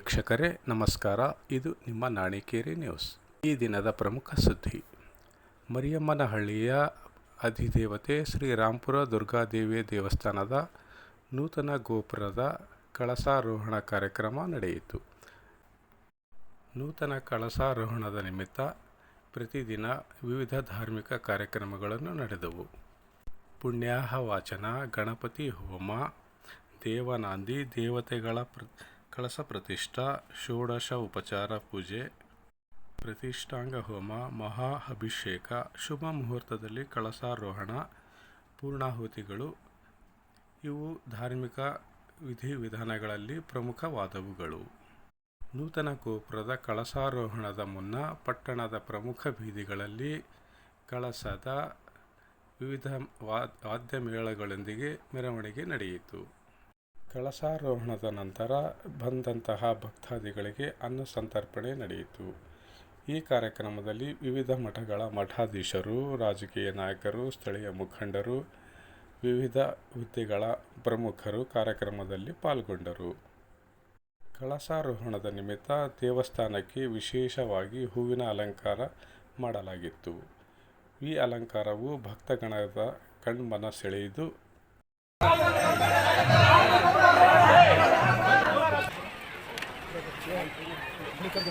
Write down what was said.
ವೀಕ್ಷಕರೇ, ನಮಸ್ಕಾರ. ಇದು ನಿಮ್ಮ ನಾಣಿಕೇರಿ ನ್ಯೂಸ್. ಈ ದಿನದ ಪ್ರಮುಖ ಸುದ್ದಿ. ಮರಿಯಮ್ಮನಹಳ್ಳಿಯ ಅಧಿದೇವತೆ ಶ್ರೀ ರಾಂಪುರ ದುರ್ಗಾದೇವಿ ದೇವಸ್ಥಾನದ ನೂತನ ಗೋಪುರದ ಕಳಸಾರೋಹಣ ಕಾರ್ಯಕ್ರಮ ನಡೆಯಿತು. ನೂತನ ಕಳಸಾರೋಹಣದ ನಿಮಿತ್ತ ಪ್ರತಿದಿನ ವಿವಿಧ ಧಾರ್ಮಿಕ ಕಾರ್ಯಕ್ರಮಗಳನ್ನು ನಡೆದವು. ಪುಣ್ಯಾಹ ವಾಚನ, ಗಣಪತಿ ಹೋಮ, ದೇವನಾಂದಿ ದೇವತೆಗಳ ಪ್ರ ಕಳಸ ಪ್ರತಿಷ್ಠಾ ಷೋಡಶ ಉಪಚಾರ ಪೂಜೆ ಪ್ರತಿಷ್ಠಾಂಗ ಹೋಮ ಮಹಾ ಅಭಿಷೇಕ ಶುಭ ಮುಹೂರ್ತದಲ್ಲಿ ಕಳಸಾರೋಹಣ ಪೂರ್ಣಾಹುತಿಗಳು. ಇವು ಧಾರ್ಮಿಕ ವಿಧಿವಿಧಾನಗಳಲ್ಲಿ ಪ್ರಮುಖವಾದವುಗಳು. ನೂತನ ಗೋಪುರದ ಕಳಸಾರೋಹಣದ ಮುನ್ನ ಪಟ್ಟಣದ ಪ್ರಮುಖ ಬೀದಿಗಳಲ್ಲಿ ಕಳಸದ ವಿವಿಧ ವಾದ್ಯ ಮೇಳಗಳೊಂದಿಗೆ ಮೆರವಣಿಗೆ ನಡೆಯಿತು. ಕಳಸಾರೋಹಣದ ನಂತರ ಬಂದಂತಹ ಭಕ್ತಾದಿಗಳಿಗೆ ಅನ್ನ ಸಂತರ್ಪಣೆ ನಡೆಯಿತು. ಈ ಕಾರ್ಯಕ್ರಮದಲ್ಲಿ ವಿವಿಧ ಮಠಗಳ ಮಠಾಧೀಶರು, ರಾಜಕೀಯ ನಾಯಕರು, ಸ್ಥಳೀಯ ಮುಖಂಡರು, ವಿವಿಧ ಹುದ್ದೆಗಳ ಪ್ರಮುಖರು ಕಾರ್ಯಕ್ರಮದಲ್ಲಿ ಪಾಲ್ಗೊಂಡರು. ಕಳಸಾರೋಹಣದ ನಿಮಿತ್ತ ದೇವಸ್ಥಾನಕ್ಕೆ ವಿಶೇಷವಾಗಿ ಹೂವಿನ ಅಲಂಕಾರ ಮಾಡಲಾಗಿತ್ತು. ಈ ಅಲಂಕಾರವು ಭಕ್ತಗಣದ ಕಣ್ಮನ ಸೆಳೆಯಿತು Nikt nie.